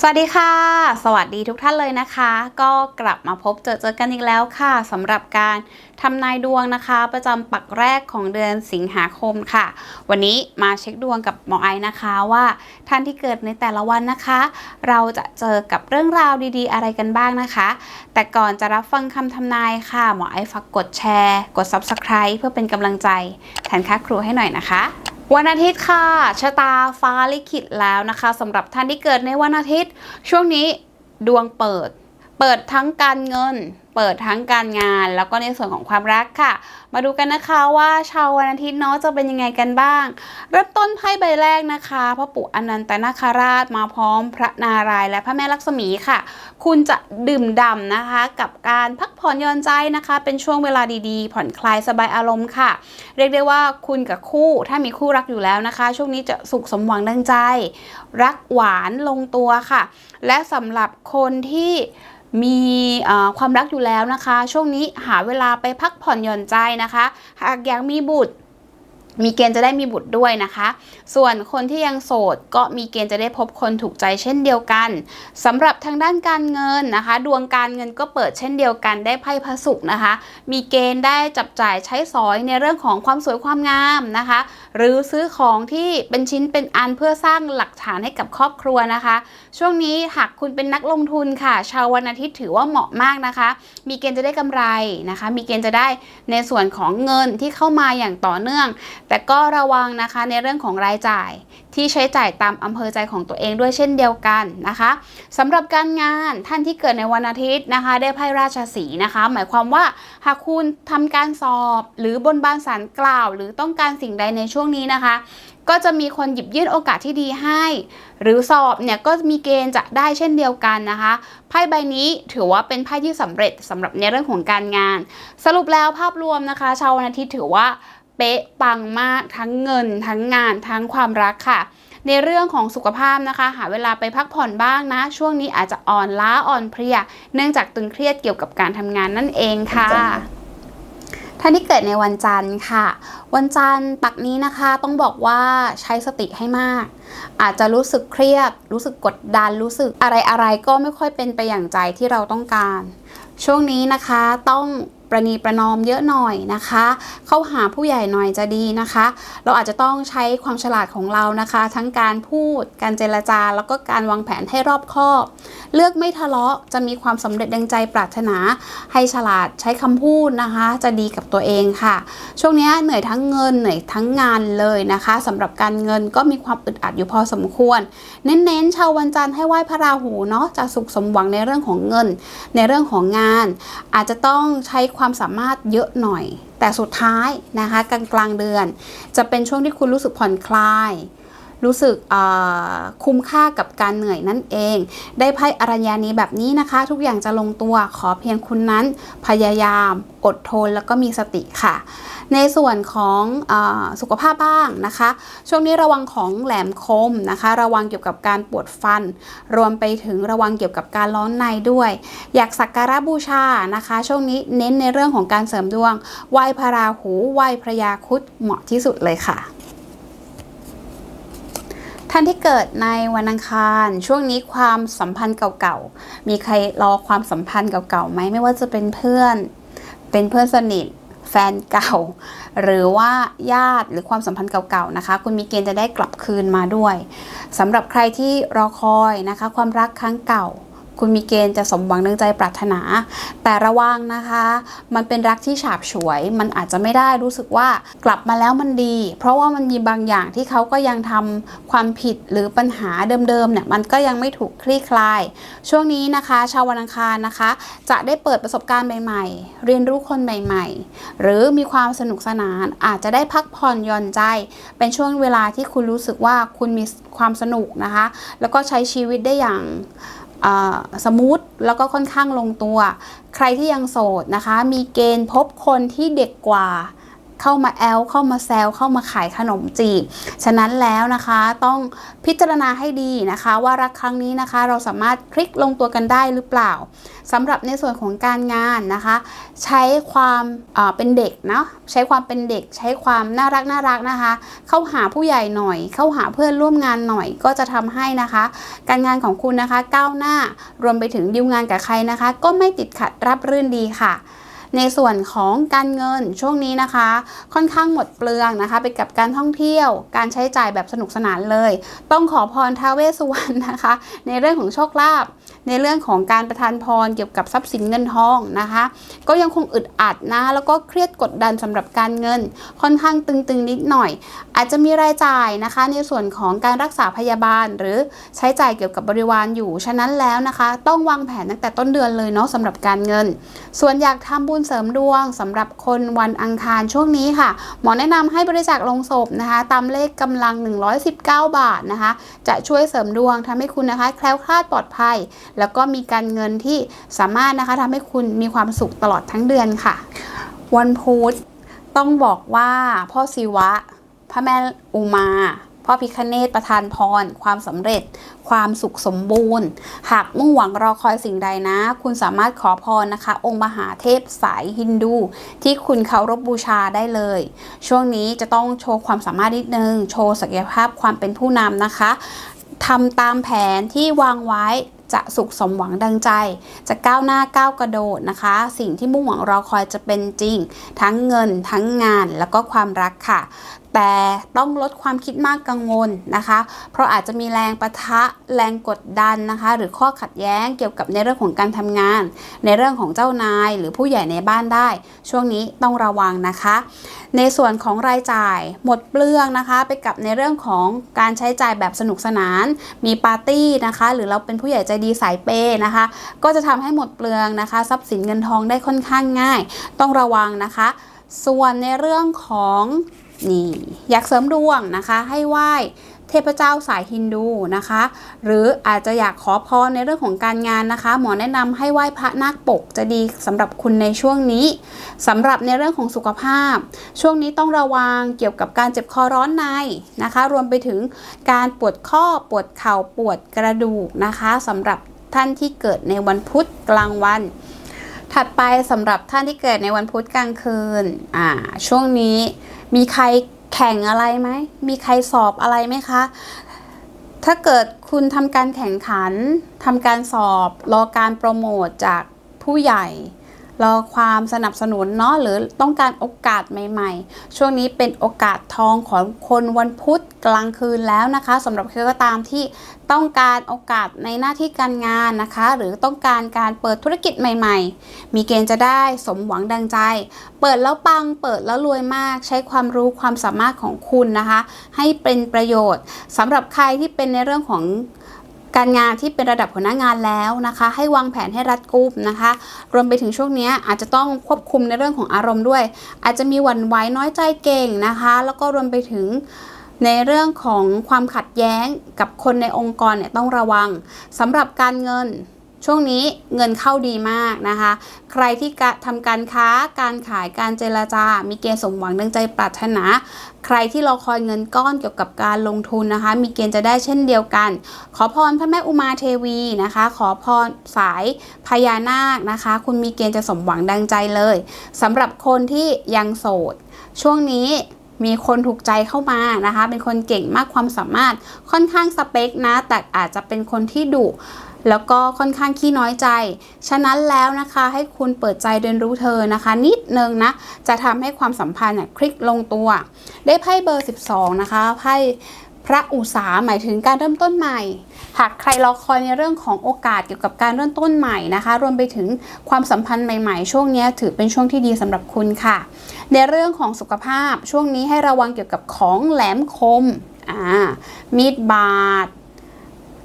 สวัสดีค่ะ สวัสดีทุกท่านเลยนะคะ ก็กลับมาพบเจอเจอกันอีกแล้วค่ะสำหรับการทำนายดวงนะคะ ประจำปักแรกของเดือนสิงหาคมค่ะ วันนี้มาเช็คดวงกับหมอไอนะคะว่าท่านที่เกิดในแต่ละวันนะคะ เราจะเจอกับเรื่องราวดีๆ อะไรกันบ้างนะคะ แต่ก่อนจะรับฟังคำทำนายค่ะหมอไอฝากกดแชร์ กด Subscribe เพื่อเป็นกำลังใจแทนค่าครูให้หน่อยนะคะ วันอาทิตย์ค่ะชะตาฟ้าลิขิตแล้วนะคะสำหรับท่านที่เกิดในวันอาทิตย์ ช่วงนี้ดวงเปิด เปิดทั้งการเงินเปิดทั้งการงาน แล้วก็ในส่วนของความรักค่ะ มาดูกันนะคะว่าชาววันอาทิตย์เนาะจะเป็นยังไงกันบ้าง เริ่มต้นไพ่ใบแรกนะคะพระปู่อนันตนาคราชมาพร้อมพระนารายณ์และพระแม่ลักษมีค่ะ คุณจะดื่มด่ำนะคะ กับการพักผ่อนย่อนใจนะคะ เป็นช่วงเวลาดีๆ ผ่อนคลายสบายอารมณ์ค่ะ เรียกได้ว่าคุณกับคู่ถ้ามีคู่รักอยู่แล้วนะคะ ช่วงนี้จะสุขสมหวังดังใจ รักหวานลงตัวค่ะ และสำหรับคนที่มีความรักอยู่แล้วนะคะ ช่วงนี้หาเวลาไปพักผ่อนหย่อนใจนะคะ หากอยากมีบุตรมีเกณฑ์จะได้มีบุตรด้วยนะคะ ส่วนคนที่ยังโสดก็มีเกณฑ์จะได้พบคนถูกใจเช่นเดียวกันสำหรับทางด้านการเงินนะคะ ดวงการเงินก็เปิดเช่นเดียวกันได้ไพ่พระศุกร์นะคะ มีเกณฑ์ได้จับจ่ายใช้สอยในเรื่องของความสวยความงามนะคะ หรือซื้อของที่เป็นชิ้นเป็นอันเพื่อสร้างหลักฐานให้กับครอบครัวนะคะ ช่วงนี้หากคุณเป็นนักลงทุนค่ะ ชาววันอาทิตย์ถือว่าเหมาะมากนะคะ มีเกณฑ์จะได้กำไรนะคะ มีเกณฑ์จะได้ในส่วนของเงินที่เข้ามาอย่างต่อเนื่อง แต่ก็ระวังนะคะในเรื่องของรายจ่าย ที่ใช้จ่ายตามอำเภอใจของตัวเองด้วยเช่นเดียวกันนะคะสำหรับการงานท่านที่เกิดในวันอาทิตย์นะคะ ได้ไพ่ราชสีนะคะ หมายความว่าหากคุณทำการสอบหรือบนบานสารกล่าว หรือต้องการสิ่งใดในช่วงนี้นะคะ ก็จะมีคนหยิบยื่นโอกาสที่ดีให้ หรือสอบเนี่ยก็มีเกณฑ์จะได้เช่นเดียวกันนะคะไพ่ใบนี้ถือว่าเป็นไพ่ที่สำเร็จสำหรับในเรื่องของการงาน สรุปแล้วภาพรวมนะคะ ชาววันอาทิตย์ถือว่า เป๊ะปังมากทั้งเงิน ทั้งงาน ทั้งความรักค่ะ ในเรื่องของสุขภาพนะคะ หาเวลาไปพักผ่อนบ้างนะ ช่วงนี้อาจจะอ่อนล้าอ่อนเพลีย เนื่องจากตึงเครียดเกี่ยวกับการทำงานนั่นเองค่ะท่านที่เกิดในวันจันทร์ค่ะ วันจันทร์ปักนี้นะคะต้องบอกว่าใช้สติให้มาก อาจจะรู้สึกเครียด รู้สึกกดดัน รู้สึกอะไรอะไรๆก็ไม่ค่อยเป็นไปอย่างใจที่เราต้องการ ช่วงนี้นะคะต้อง ประนีประนอมเยอะหน่อยนะคะ เข้าหาผู้ใหญ่หน่อยจะดีนะคะ เราอาจจะต้องใช้ความฉลาดของเรานะคะ ทั้งการพูด การเจรจา แล้วก็การวางแผนให้รอบคอบ เลือกไม่ทะเลาะจะมีความสำเร็จดังใจปรารถนา ให้ฉลาดใช้คำพูดนะคะ จะดีกับตัวเองค่ะ ช่วงนี้เหนื่อยทั้งเงินเหนื่อยทั้งงานเลยนะคะสำหรับการเงินก็มีความอึดอัดอยู่พอสมควร เน้นๆชาววันจันทร์ให้ไหว้พระราหูเนาะจะสุขสมหวังในเรื่องของเงิน ในเรื่องของงาน อาจจะต้องใช้ความสามารถเยอะหน่อย แต่สุดท้ายนะคะกลางกลางเดือน จะเป็นช่วงที่คุณรู้สึกผ่อนคลาย รู้สึกคุ้มค่ากับการเหนื่อยนั่นเอง ได้ไพ่อรัญญานี้แบบนี้นะคะ ทุกอย่างจะลงตัวขอเพียงคุณนั้น พยายาม อดทนแล้วก็มีสติค่ะ ในส่วนของอสุขภาพบ้างนะคะ ช่วงนี้ระวังของแหลมคมนะคะ ระวังเกี่ยวกับการปวดฟัน รวมไปถึงระวังเกี่ยวกับการร้อนในด้วย อยากสักการะบูชานะคะ ช่วงนี้เน้นในเรื่องของการเสริมดวงไหว้พระราหูไหว้พระยาคุดเหมาะที่สุดเลยค่ะ ท่านที่เกิดในวันอังคาร ช่วงนี้ความสัมพันธ์เก่าๆ มีใครรอความสัมพันธ์เก่าๆไหมไม่ว่าจะเป็นเพื่อน เป็นเพื่อนสนิท แฟนเก่า หรือว่าญาติหรือความสัมพันธ์เก่าๆนะคะ คุณมีเกณฑ์จะได้กลับคืนมาด้วยสำหรับใครที่รอคอยนะคะ ความรักครั้งเก่า คุณมีเกณฑ์จะสมหวังดังใจปรารถนา แต่ระวังนะคะ มันเป็นรักที่ฉาบฉวย มันอาจจะไม่ได้รู้สึกว่ากลับมาแล้วมันดี เพราะว่ามันมีบางอย่างที่เขาก็ยังทำความผิดหรือปัญหาเดิมๆเนี่ยมันก็ยังไม่ถูกคลี่คลาย ช่วงนี้นะคะชาววันอังคารนะคะ จะได้เปิดประสบการณ์ใหม่ๆ เรียนรู้คนใหม่ ๆ หรือมีความสนุกสนานอาจจะได้พักผ่อนหย่อนใจ เป็นช่วงเวลาที่คุณรู้สึกว่าคุณมีความสนุกนะคะ แล้วก็ใช้ชีวิตได้อย่าง สมูทแล้วก็ค่อนข้างลงตัว ใครที่ยังโสดนะคะ มีเกณฑ์พบคนที่เด็กกว่า เข้ามาแอลเข้ามาแซวเข้ามาขายขนมจีบ ฉะนั้นแล้วนะคะต้องพิจารณาให้ดีนะคะ ว่ารักครั้งนี้นะคะ เราสามารถคลิกลงตัวกันได้หรือเปล่าสำหรับในส่วนของการงานนะคะ ใช้ความเอ่อเป็นเด็กเนาะใช้ความเป็นเด็ก ใช้ความน่ารักน่ารักนะคะ เข้าหาผู้ใหญ่หน่อย เข้าหาเพื่อนร่วมงานหน่อยก็จะทำให้นะคะ การงานของคุณนะคะก้าวหน้ารวมไปถึงดีลงานกับใครนะคะ ก็ไม่ติดขัดรับรื่นดีค่ะ ในส่วนของการเงินช่วงนี้นะคะ ค่อนข้างหมดเปลืองนะคะ ไปกับการท่องเที่ยว การใช้จ่ายแบบสนุกสนานเลย ต้องขอพรท้าวเวสสุวรรณนะคะ ในเรื่องของโชคลาภ ในเรื่องของการประทานพรเกี่ยวกับทรัพย์สินเงินทองนะคะ ก็ยังคงอึดอัดนะแล้วก็เครียดกดดันสำหรับการเงิน ค่อนข้างตึงๆนิดหน่อย อาจจะมีรายจ่ายนะคะ ในส่วนของการรักษาพยาบาล หรือใช้จ่ายเกี่ยวกับบริวารอยู่ฉะนั้นแล้วนะคะ ต้องวางแผนตั้งแต่ต้นเดือนเลยเนาะสำหรับการเงิน ส่วนอยากทำบุญเสริมดวงสำหรับคนวันอังคารช่วงนี้ค่ะ หมอแนะนำให้บริจาคลงศพนะคะ ตามเลขกำลัง 119 บาทนะคะ จะช่วยเสริมดวงทำให้คุณนะคะ แคล้วคลาดปลอดภัยแล้วก็มีการเงินที่สามารถนะคะทำให้คุณมีความสุขตลอดทั้งเดือนค่ะ วันพุธต้องบอกว่าพ่อศิวะ พระแม่อุมาพ่อพิคเนตประทานพร ความสำเร็จ ความสุขสมบูรณ์ หากมุ่งหวังรอคอยสิ่งใดนะ คุณสามารถขอพรนะคะ องค์มหาเทพสายฮินดู ที่คุณเคารพบูชาได้เลย ช่วงนี้จะต้องโชว์ความสามารถนิดนึง โชว์ศักยภาพความเป็นผู้นำนะคะทำตามแผนที่วางไว้ จะสุขสมหวังดังใจ จะก้าวหน้าก้าวกระโดดนะคะ สิ่งที่มุ่งหวังรอคอยจะเป็นจริง ทั้งเงินทั้งงานแล้วก็ความรักค่ะ แต่ต้องลดความคิดมากกังวลนะคะ เพราะอาจจะมีแรงประทะแรงกดดันนะคะ หรือข้อขัดแย้งเกี่ยวกับในเรื่องของการทำงาน ในเรื่องของเจ้านายหรือผู้ใหญ่ในบ้านได้ ช่วงนี้ต้องระวังนะคะ ในส่วนของรายจ่ายหมดเปลืองนะคะ ไปกับในเรื่องของการใช้จ่ายแบบสนุกสนาน มีปาร์ตี้นะคะ หรือเราเป็นผู้ใหญ่ใจดีสายเปย์นะคะ ก็จะทำให้หมดเปลืองนะคะ ทรัพย์สินเงินทองได้ค่อนข้างง่าย ต้องระวังนะคะ ส่วนในเรื่องของ นี่ อยากเสริมดวงนะคะ ให้ไหว้เทพเจ้าสายฮินดูนะคะ หรืออาจจะอยากขอพรในเรื่องของการงานนะคะ หมอแนะนำให้ไหว้พระนาคปกจะดีสำหรับคุณในช่วงนี้สำหรับในเรื่องของสุขภาพ ช่วงนี้ต้องระวังเกี่ยวกับการเจ็บคอร้อนในนะคะ รวมไปถึงการปวดข้อปวดเข่าปวดกระดูกนะคะสำหรับท่านที่เกิดในวันพุธกลางวัน ถัดไปสำหรับท่านที่เกิดในวันพุธกลางคืนอ่าช่วงนี้มีใครแข่งอะไรไหม มีใครสอบอะไรไหมคะ ถ้าเกิดคุณทำการแข่งขันทำการสอบ รอการโปรโมทจากผู้ใหญ่ รอความสนับสนุนเนาะหรือต้องการโอกาสใหม่ ๆ ช่วงนี้เป็นโอกาสทองของคนวันพุธกลางคืนแล้วนะคะสำหรับใครก็ตามที่ต้องการโอกาสในหน้าที่การงานนะคะ หรือต้องการการเปิดธุรกิจใหม่ ๆ มีเกณฑ์จะได้สมหวังดังใจ เปิดแล้วปังเปิดแล้วรวยมาก ใช้ความรู้ความสามารถของคุณนะคะ ให้เป็นประโยชน์สำหรับใครที่เป็นในเรื่องของ การงานที่เป็นระดับหัวหน้างานแล้วนะคะ ให้วางแผนให้รัดกุมนะคะ รวมไปถึงช่วงนี้อาจจะต้องควบคุมในเรื่องของอารมณ์ด้วย อาจจะมีหวั่นไหวน้อยใจเก่งนะคะ แล้วก็รวมไปถึงในเรื่องของความขัดแย้งกับคนในองค์กรเนี่ยต้องระวังสำหรับการเงิน ช่วงนี้เงินเข้าดีมากนะคะ ใครที่ทำการค้า การขาย การเจรจา มีเกณฑ์สมหวังดังใจปรารถนา ใครที่รอคอยเงินก้อนเกี่ยวกับการลงทุนนะคะ มีเกณฑ์จะได้เช่นเดียวกัน ขอพรพระแม่อุมาเทวีนะคะ ขอพรสายพญานาคนะคะ คุณมีเกณฑ์จะสมหวังดังใจเลยสำหรับคนที่ยังโสด ช่วงนี้มีคนถูกใจเข้ามานะคะ เป็นคนเก่งมากความสามารถค่อนข้างสเปคนะ แต่อาจจะเป็นคนที่ดุ แล้วก็ค่อนข้างขี้น้อยใจ ฉะนั้นแล้วนะคะให้คุณเปิดใจเรียนรู้เธอนะคะ นิดนึงนะ จะทำให้ความสัมพันธ์เนี่ยคลิกลงตัว ได้ไพ่เบอร์ 12 นะคะไพ่พระอุษาหมายถึงการเริ่มต้นใหม่ หากใครรอคอยในเรื่องของโอกาสเกี่ยวกับการเริ่มต้นใหม่นะคะ รวมไปถึงความสัมพันธ์ใหม่ๆ ช่วงนี้ถือเป็นช่วงที่ดีสำหรับคุณค่ะ ในเรื่องของสุขภาพช่วงนี้ให้ระวังเกี่ยวกับของแหลมคม มีดบาด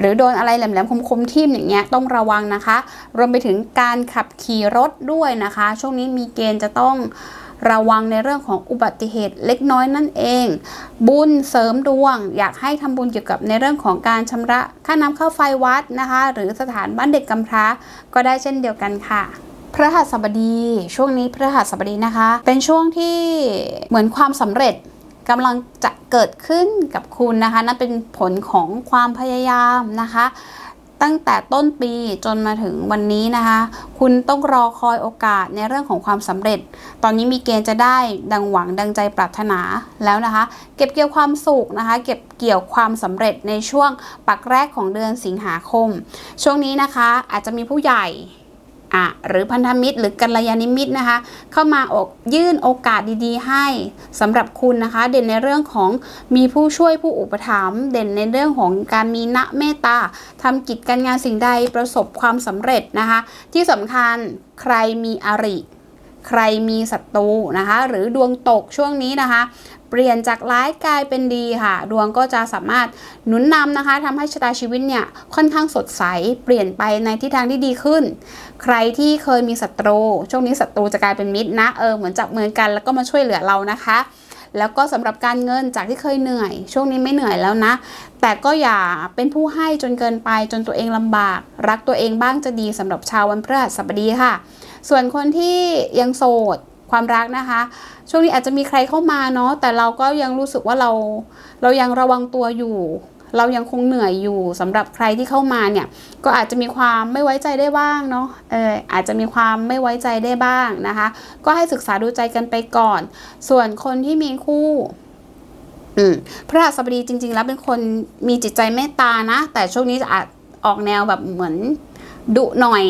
หรือโดนอะไรแหลมๆคมๆทิ่มอย่างเงี้ยต้องระวังนะคะ รวมไปถึงการขับขี่รถด้วยนะคะ ช่วงนี้มีเกณฑ์จะต้องระวังในเรื่องของอุบัติเหตุเล็กน้อยนั่นเอง บุญเสริมดวง อยากให้ทำบุญเกี่ยวกับในเรื่องของการชำระค่าน้ำค่าไฟวัดนะคะ หรือสถานบ้านเด็กกำพร้าก็ได้เช่นเดียวกันค่ะพฤหัสบดี ช่วงนี้พฤหัสบดีนะคะ เป็นช่วงที่เหมือนความสำเร็จ กำลังจะเกิดขึ้นกับคุณนะคะนั่นเป็นผลของความพยายามนะคะ ตั้งแต่ต้นปีจนมาถึงวันนี้นะคะ คุณต้องรอคอยโอกาสในเรื่องของความสำเร็จ ตอนนี้มีเกณฑ์จะได้ดังหวังดังใจปรารถนาแล้วนะคะ เก็บเกี่ยวความสุขนะคะ เก็บเกี่ยวความสำเร็จในช่วงปักแรกของเดือนสิงหาคม ช่วงนี้นะคะอาจจะมีผู้ใหญ่ อะหรือพันธมิตรหรือกัลยาณมิตรนะคะ เข้ามาออกยื่นโอกาสดีๆ ให้สำหรับคุณนะคะ เด่นในเรื่องของมีผู้ช่วยผู้อุปถัมภ์เด่นในเรื่องของการมีณเมตตาทำกิจการงานสิ่งใดประสบความสำเร็จนะคะ ที่สำคัญใครมีอริใครมีศัตรูนะคะ หรือดวงตกช่วงนี้นะคะ เปลี่ยนจากร้ายกลายเป็นดีค่ะ ดวงก็จะสามารถหนุนนำนะคะทำให้ชะตาชีวิตเนี่ยค่อนข้างสดใส เปลี่ยนไปในทิศทางที่ดีขึ้น ใครที่เคยมีศัตรูช่วงนี้ศัตรูจะกลายเป็นมิตรนะเออเหมือนจับมือกันแล้วก็มาช่วยเหลือเรานะคะแล้วก็สำหรับการเงินจากที่เคยเหนื่อย ช่วงนี้ไม่เหนื่อยแล้วนะ แต่ก็อย่าเป็นผู้ให้จนเกินไปจนตัวเองลำบาก รักตัวเองบ้างจะดีสำหรับชาววันพฤหัสบดีค่ะ ส่วนคนที่ยังโสด ความรักนะคะ ช่วงนี้อาจจะมีใครเข้ามาเนาะแต่เราก็ยังรู้สึกว่าเรา เรายังระวังตัวอยู่ เรายังคงเหนื่อยอยู่สำหรับใครที่เข้ามาเนี่ย ก็อาจจะมีความไม่ไว้ใจได้บ้างเนาะเอออาจจะมีความไม่ไว้ใจได้บ้างนะคะ ก็ให้ศึกษาดูใจกันไปก่อน ส่วนคนที่มีคู่พระหัสบดีจริง ๆ แล้วเป็นคนมีจิตใจเมตตานะ แต่ช่วงนี้จะอาจออกแนวแบบเหมือนดุหน่อย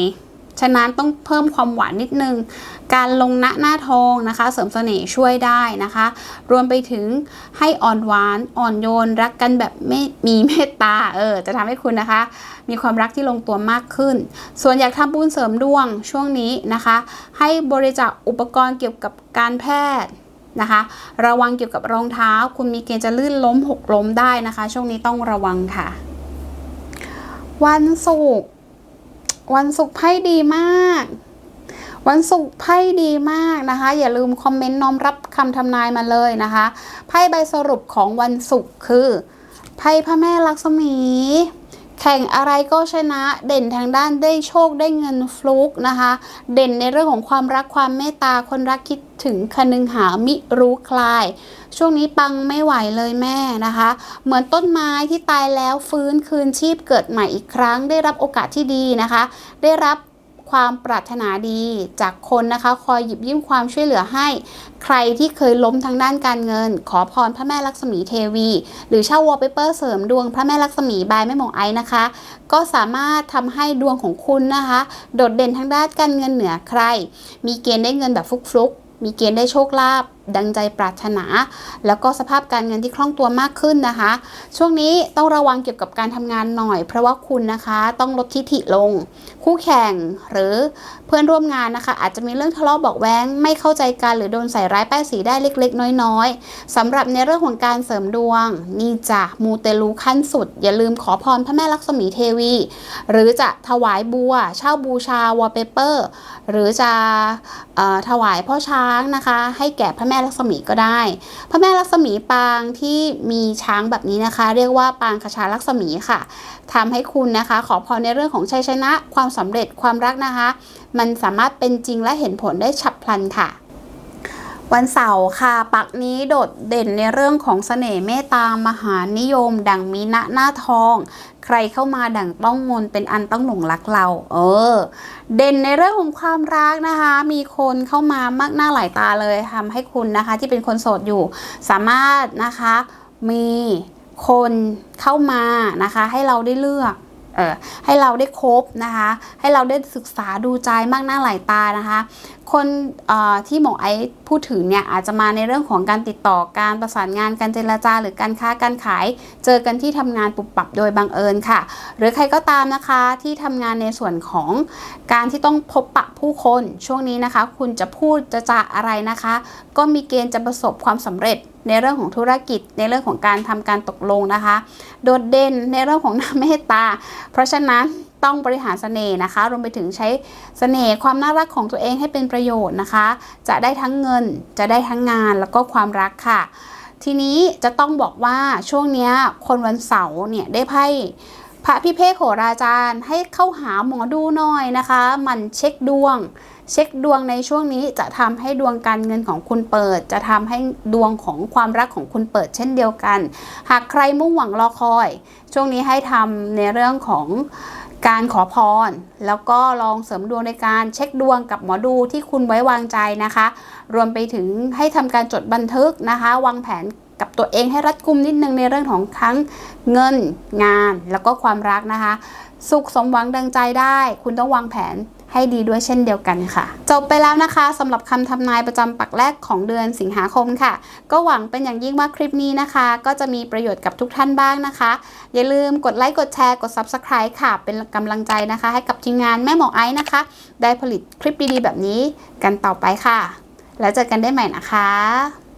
ฉะนั้นต้องเพิ่มความหวานนิดนึง การลงหน้าหน้าทองนะคะ เสริมเสน่ห์ช่วยได้นะคะ รวมไปถึงให้อ่อนหวานอ่อนโยน รักกันแบบไม่มีเมตตาเออจะทำให้คุณนะคะ มีความรักที่ลงตัวมากขึ้น ส่วนอยากทำบุญเสริมดวงช่วงนี้นะคะ ให้บริจาคอุปกรณ์เกี่ยวกับการแพทย์นะคะ ระวังเกี่ยวกับรองเท้า คุณมีเกณฑ์จะลื่นล้มหกล้มได้นะคะ ช่วงนี้ต้องระวังค่ะ วันศุกร์ วันศุกร์ไพ่ดีมาก วันศุกร์ไพ่ดีมากนะคะ อย่าลืมคอมเมนต์น้อมรับคำทำนายมาเลยนะคะไพ่ใบสรุปของวันศุกร์คือไพ่พระแม่ลักษมี แข่งอะไรก็ชนะเด่นทางด้านได้โชคได้เงินฟลุกนะคะ เด่นในเรื่องของความรักความเมตตาคนรักคิดถึงคนึงหามิรู้คลาย ช่วงนี้ปังไม่ไหวเลยแม่นะคะ เหมือนต้นไม้ที่ตายแล้วฟื้นคืนชีพเกิดใหม่อีกครั้ง ได้รับโอกาสที่ดีนะคะ ได้รับ ความปรารถนาดีจากคนนะคะคอยหยิบยื่นความช่วยเหลือให้ ใครที่เคยล้มทางด้านการเงิน ขอพรพระแม่ลักษมีเทวี หรือเช่าวอลเปเปอร์เสริมดวงพระแม่ลักษมีบายแม่หมองไอ้นะคะ ก็สามารถทำให้ดวงของคุณนะคะ โดดเด่นทางด้านการเงินเหนือใคร มีเกณฑ์ได้เงินแบบฟลุกๆมีเกณฑ์ได้โชคลาภดังใจปรารถนา แล้วก็สภาพการเงินที่คล่องตัวมากขึ้นนะคะ ช่วงนี้ต้องระวังเกี่ยวกับการทำงานหน่อย เพราะว่าคุณนะคะต้องลดทิฐิลง คู่แข่งหรือเพื่อนร่วมงานนะคะ อาจจะมีเรื่องทะเลาะบอกแว้ง ไม่เข้าใจกันหรือโดนใส่ร้ายป้ายสีได้เล็ก ๆ น้อยๆสำหรับในเรื่องของการเสริมดวง นี่จะมูเตลูขั้นสุด อย่าลืมขอพรพระแม่ลักษมีเทวี หรือจะถวายบัว เช่าบูชาวอลเปเปอร์ หรือจะอถวายพ่อช้างนะคะ ให้แก่พระแม่ลักษมีก็ได้ พระแม่ลักษมีปางที่มีช้างแบบนี้นะคะ เรียกว่าปางคชาลักษมีค่ะทำให้คุณนะคะ ขอพรในเรื่องของชัยชนะ ความสำเร็จความรักนะคะ มันสามารถเป็นจริงและเห็นผลได้ฉับพลันค่ะวันเสาร์ค่ะ ปักนี้โดดเด่นในเรื่องของเสน่ห์เมตตามหานิยม ดังมีณหน้าทอง ใครเข้ามาดั่งต้องมนเป็นอันต้องหลงรักเรา เออ เด่นในเรื่องของความรักนะคะ มีคนเข้ามามากหน้าหลายตาเลยทำให้คุณนะคะ ที่เป็นคนโสดอยู่ สามารถนะคะมีคนเข้ามานะคะ ให้เราได้เลือก ให้เราได้คบนะคะ ให้เราได้ศึกษาดูใจมากหน้าหลายตานะคะ คนออที่หมอไอซ์พูดถึงเนี่ยอาจจะมาในเรื่องของการติดต่อการประสานงานการเจรจา หรือการค้าการขาย เจอกันที่ทำงานปุบปับโดยบังเอิญค่ะ หรือใครก็ตามนะคะที่ทำงานในส่วนของการที่ต้องพบปะผู้คนช่วงนี้นะคะ คุณจะพูดจะจาอะไรนะคะ ก็มีเกณฑ์จะประสบความสำเร็จ ในเรื่องของธุรกิจ ในเรื่องของการทำการตกลงนะคะ โดดเด่นในเรื่องของน้ำเมตตา เพราะฉะนั้นต้องบริหารเสน่ห์นะคะรวมไปถึงใช้เสน่ห์ความน่ารักของตัวเองให้เป็นประโยชน์นะคะ จะได้ทั้งเงิน จะได้ทั้งงานแล้วก็ความรักค่ะ ทีนี้จะต้องบอกว่าช่วงนี้คนวันเสาร์เนี่ยได้ไพ่ พระพิเภกโหราจารย์ให้เข้าหาหมอดูหน่อยนะคะ มันเช็คดวง เช็คดวงในช่วงนี้จะทำให้ดวงการเงินของคุณเปิด จะทำให้ดวงของความรักของคุณเปิดเช่นเดียวกัน หากใครมุ่งหวังรอคอย ช่วงนี้ให้ทำในเรื่องของการขอพร แล้วก็ลองเสริมดวงในการเช็คดวงกับหมอดูที่คุณไว้วางใจนะคะ รวมไปถึงให้ทำการจดบันทึกนะคะ วางแผน กับตัวเองให้รัดกุมนิดนึงในเรื่องของทั้งเงินงานแล้วก็ความรักนะคะ สุขสมหวังดังใจได้ คุณต้องวางแผนให้ดีด้วยเช่นเดียวกันค่ะ จบไปแล้วนะคะสำหรับคำทำนายประจำปักแรกของเดือนสิงหาคมค่ะ ก็หวังเป็นอย่างยิ่งว่าคลิปนี้นะคะ ก็จะมีประโยชน์กับทุกท่านบ้างนะคะ อย่าลืมกดไลค์กดแชร์กด Subscribe ค่ะ เป็นกำลังใจนะคะ ให้กับทีมงานแม่หมอไอซ์นะคะ ได้ผลิตคลิปดีๆ แบบนี้กันต่อไปค่ะ แล้วเจอกันได้ใหม่นะคะ